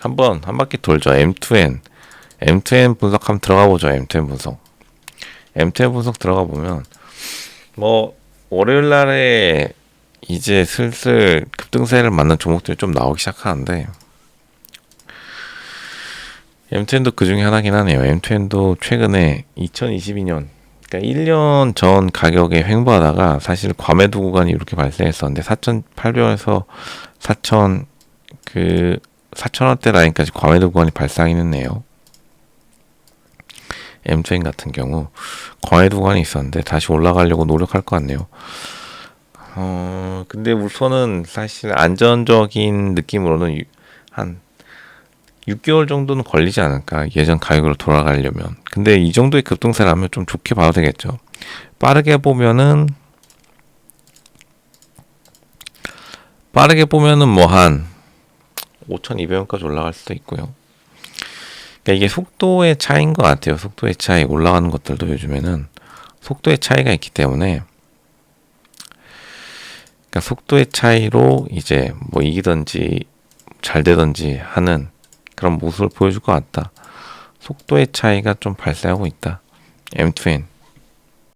한번 한 바퀴 돌죠. M2N. M2N 분석 한번 들어가 보죠. M2N 분석. M2N 분석 들어가 보면 뭐 월요일 날에 이제 슬슬 급등세를 맞는 종목들이 좀 나오기 시작하는데 M2N도 그 중에 하나긴 하네요. M2N도 최근에 2022년 그러니까 1년 전 가격에 횡보하다가 사실 과매도 구간이 이렇게 발생했었는데 4,800원에서 4,000 그 4,000원대 라인까지 과매도 구간이 발생이 했네요. M2N 같은 경우 과매도 구간이 있었는데 다시 올라가려고 노력할 것 같네요. 어, 근데 우선은 사실 안전적인 느낌으로는 유- 한 6개월 정도는 걸리지 않을까 예전 가격으로 돌아가려면 근데 이 정도의 급등세라면 좀 좋게 봐도 되겠죠 빠르게 보면은 빠르게 보면은 뭐 한 5,200원까지 올라갈 수도 있고요 그러니까 이게 속도의 차이인 것 같아요 속도의 차이 올라가는 것들도 요즘에는 속도의 차이가 있기 때문에 그러니까 속도의 차이로 이제 뭐 이기든지 잘 되든지 하는 그런 모습을 보여줄 것 같다. 속도의 차이가 좀 발생하고 있다. M2N.